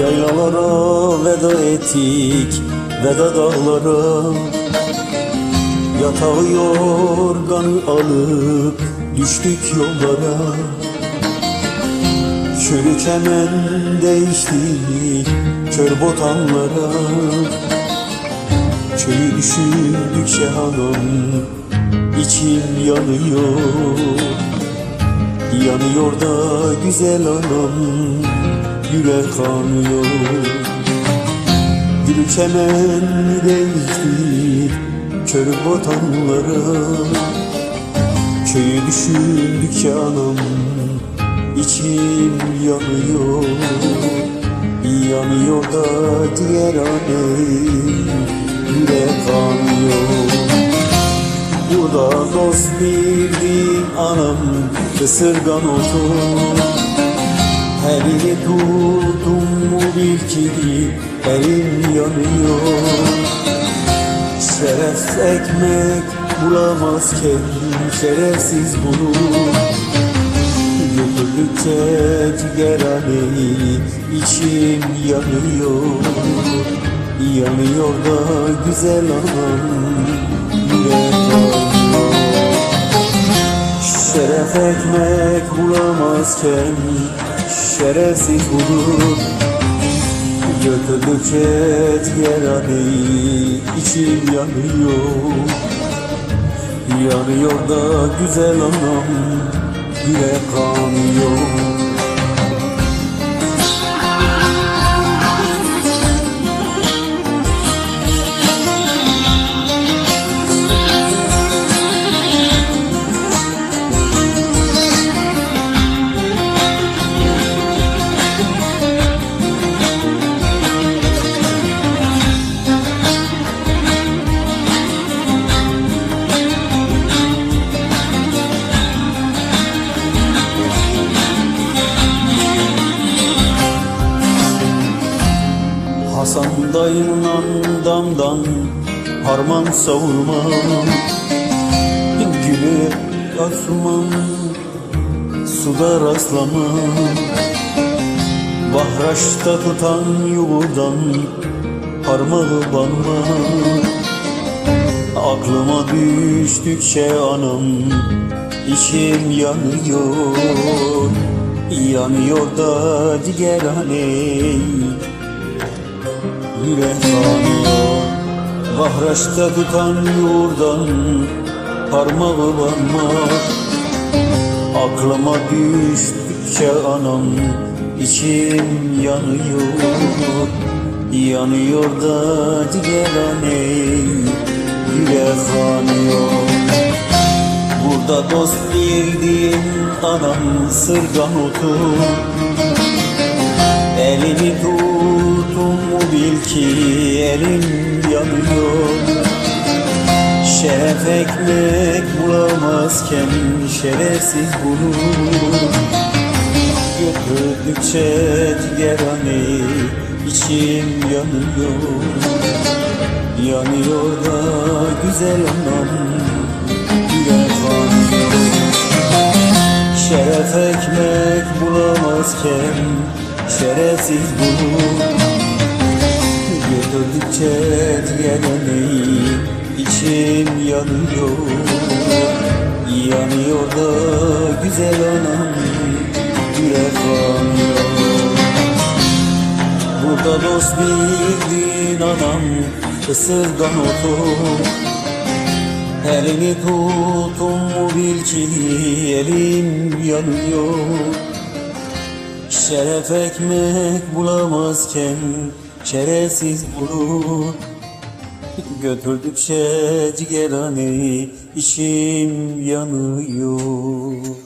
Yaylalara veda ettik, veda dağlara. Yatağı yorganı alıp düştük yollara. Çürük hemen değiştik kör botanlara. Köyü düşündükçe hanım içim yanıyor. Yanıyor da güzel anam Yürek kanıyor. Gülük hemen değişti Kör botanlara Köyü düşündükçe anam içim yanıyor. Yanıyor da diğer annem Yürek kanıyor Burada dost bildiğin anam Isırgan otur Elini tuttum mu bil ki Elim yanıyor. Şeref ekmek bulamazken Şerefsiz bunu. Götürdükçe ciğerhaneyi içim yanıyor Yanıyor da güzel anam Şeref ekmek bulamazken şerefsiz bulur Götürdükçe ciğerhaneyi içim yanıyor. Yanıyor da güzel anam yürek kanıyor Dayımla damdan harman savurma Gülü asmam suda rastlama Bahraçta tutan yumurdan parmağı banma Aklıma düştükçe anam içim yanıyor. Yanıyor da ciğerhanem Yürek kanıyor Bahraçta tutan yurdan Parmağı varmak Aklıma düştükçe anam içim yanıyor. Yanıyor da ciğerhanem Yürek kanıyor Burada dost bildiğin anam sırgan otur. Elini bil ki elim yanıyor. Şeref ekmek bulamazken şerefsiz bulur. Götürdükçe ciğerhaneyi içim yanıyor. Yanıyor da güzel anam Şeref ekmek bulamazken şerefsiz bulur Götürdükçe diğerleneyi içim yanıyor. Yanıyor da güzel anam yürek kanıyor Burada dost bildiğin anam ısırgan otur. Elini tuttum mu bil ki elim yanıyor. Şeref ekmek bulamazken şerefsiz bulur Götürdükçe ciğerhaneyi içim yanıyor